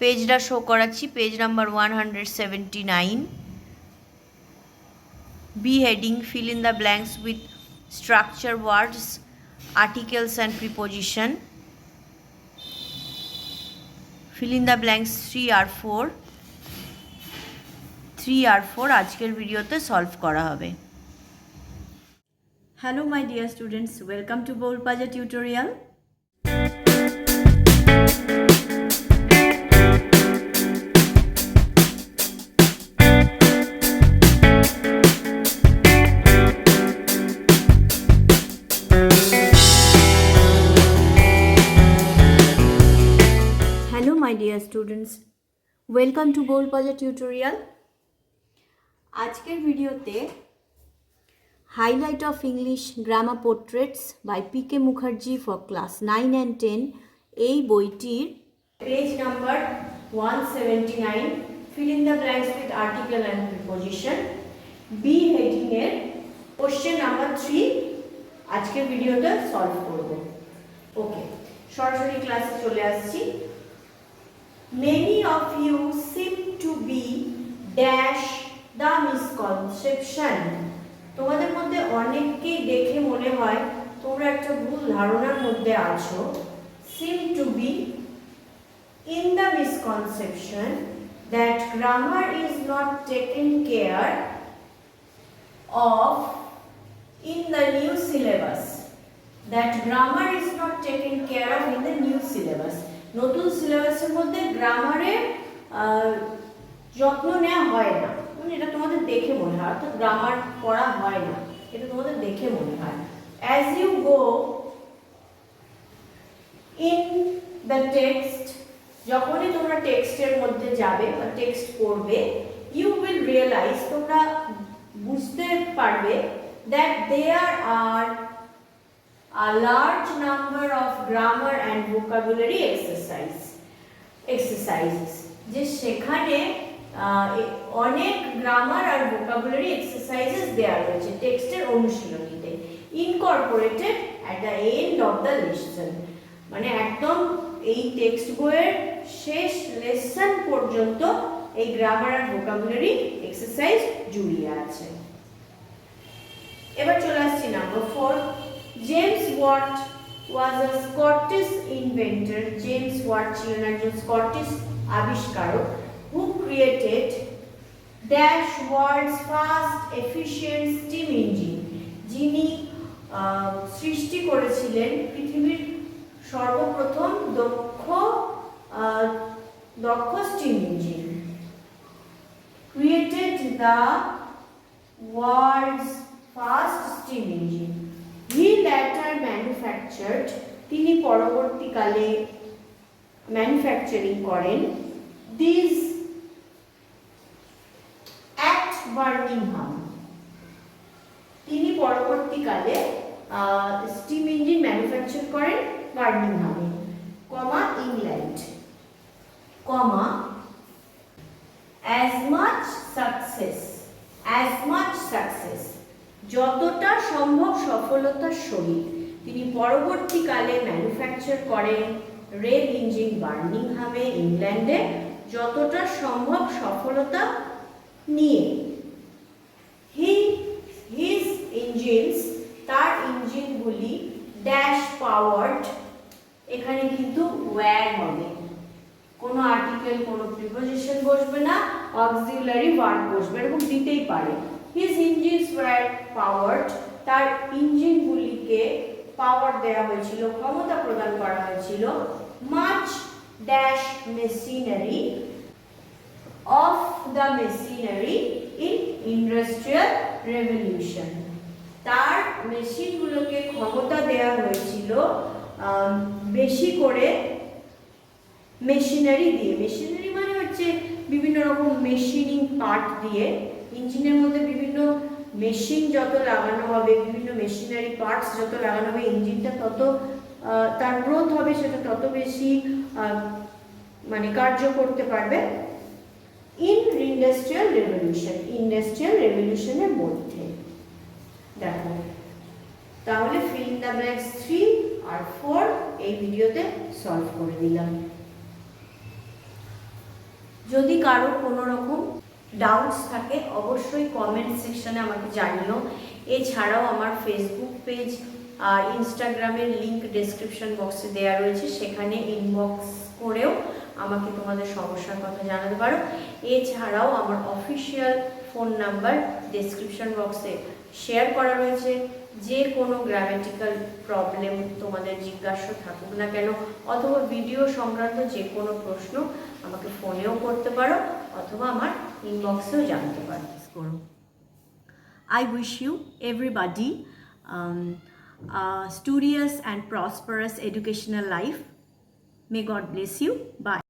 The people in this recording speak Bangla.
পেজটা শো করাচ্ছি page number one hundred seventy nine B heading fill in the blanks with structure, words, articles and preposition fill in the blanks 3 আর 4 3 আর 4 আজকের ভিডিওতে সলভ করা হবে। Hello my dear students welcome to Bol Paja tutorial my dear students welcome to Bol Paja tutorial আজকের ভিডিওতে highlight of English grammar portraits by P K Mukherjee for class nine and ten এই বইটির page number one seventy nine fill in the blanks with article and preposition B হেডিংয়ের question number three আজকের ভিডিওতে সলভ করব। ওকে সরাসরি ক্লাসে চলে আসছি। Many of you seem to be dash the misconception. তোমাদের মধ্যে অনেককেই দেখে মনে হয় তোমরা একটা ভুল ধারণার মধ্যে আছো seem to be in the misconception that grammar is not taken care of in the new syllabus that grammar is not taken care of in the new syllabus নতুন সিলেবাসের মধ্যে গ্রামারের যত্ন নেওয়া হয় না। মানে এটা তোমাদের দেখে মনে হয়, অর্থাৎ গ্রামার পড়া হয় না। এটা তোমাদের দেখে মনে হয়। As you go in the text যখনই তোমরা টেক্সটের মধ্যে যাবে বা টেক্সট পড়বে ইউ উইল রিয়েলাইজ তোমরা বুঝতে পারবে that there are a large number of grammar and vocabulary exercise, exercises. যে সেখানে অনেক গ্রামার আর ভোকাবুলারি এক্সারসাইজেস দেওয়া রয়েছে টেক্সটের অনুশীলনীতে incorporated at the end of the lesson মানে একদম এই টেক্সট বইয়ের শেষ লেসন পর্যন্ত এই গ্রামার আর ভোকাবুলারি এক্সারসাইজ জুড়িয়ে আছে। এবার চলে আসছি number four James Watt was a Scottish inventor James Watt ছিলেন একজন স্কটিশ আবিষ্কারক who created dash world's first efficient steam engine যিনি সৃষ্টি করেছিলেন পৃথিবীর সর্বপ্রথম দক্ষ দক্ষ steam engine created the world's first steam engine. He later manufactured তিনি পরবর্তীকালে ম্যানুফ্যাকচারিং করেন, দিস অ্যাট বার্মিংহাম। তিনি পরবর্তীকালে স্টিম ইঞ্জিন ম্যানুফ্যাকচার করেন বার্মিংহামে, কমা ইংল্যান্ড। কমা সম্ভব সফলতার সহিত তিনি পরবর্তীকালে ম্যানুফ্যাকচার করেন রেল ইঞ্জিন বার্মিংহামে ইংল্যান্ডে যতটা সম্ভব সফলতা নিয়ে। হি হিজ ইঞ্জিনস তার ইঞ্জিনগুলি ড্যাশ পাওয়ার্ড এখানে কিন্তু ওয়্যার হবে। কোনো আর্টিকেল কোনো প্রিপোজিশন বসবে না অক্সিলারি ভার্ব বসবে, এরকম দিতেই পারে। হিজ ইঞ্জিনস ওয়্যার পাওয়ার্ড তার ইঞ্জিনগুলিকে পাওয়ার দেওয়া হয়েছিল, ক্ষমতা প্রদান করা হয়েছিল much dash machinery of the machinery in industrial revolution তার মেশিনগুলোকে ক্ষমতা দেওয়া হয়েছিল বেশি করে মেশিনারি দিয়ে। মেশিনারি মানে হচ্ছে বিভিন্ন রকম মেশিনিং পার্ট দিয়ে। ইঞ্জিনের মধ্যে বিভিন্ন মেশিন যত লাগানো হবে, বিভিন্ন মেশিনারি পার্টস যত লাগানো হবে ইঞ্জিনটা তত তার গ্রোথ হবে, সেটা তত বেশি মানে কার্য করতে পারবে ইন ইন্ডাস্ট্রিয়াল রেভলিউশন ইন্ডাস্ট্রিয়াল রেভলিউশনের মধ্যে। দেখো, তাহলে ফিল দ্য ব্ল্যাঙ্কস থ্রি আর ফোর এই ভিডিওতে সলভ করে দিলাম। যদি কারও কোনো রকম ডাউটস থাকে, অবশ্যই কমেন্ট সেকশনে আমাকে জানিও। এছাড়াও আমার ফেসবুক পেজ আর ইনস্টাগ্রামের লিঙ্ক ডেসক্রিপশন বক্সে দেওয়া রয়েছে, সেখানে ইনবক্স করেও আমাকে তোমাদের সমস্যার কথা জানাতে পারো। এছাড়াও আমার অফিসিয়াল ফোন নাম্বার ডেসক্রিপশন বক্সে শেয়ার করা রয়েছে। যে কোনো গ্রামেটিক্যাল প্রবলেম তোমাদের জিজ্ঞাসা থাকুক না কেন, অথবা ভিডিও সংক্রান্ত যে কোনো প্রশ্ন আমাকে ফোনেও করতে পারো, অথবা আমার ইনবক্সেও জানতে পারো করো you, everybody, um, a studious and prosperous educational life. May God bless you. Bye.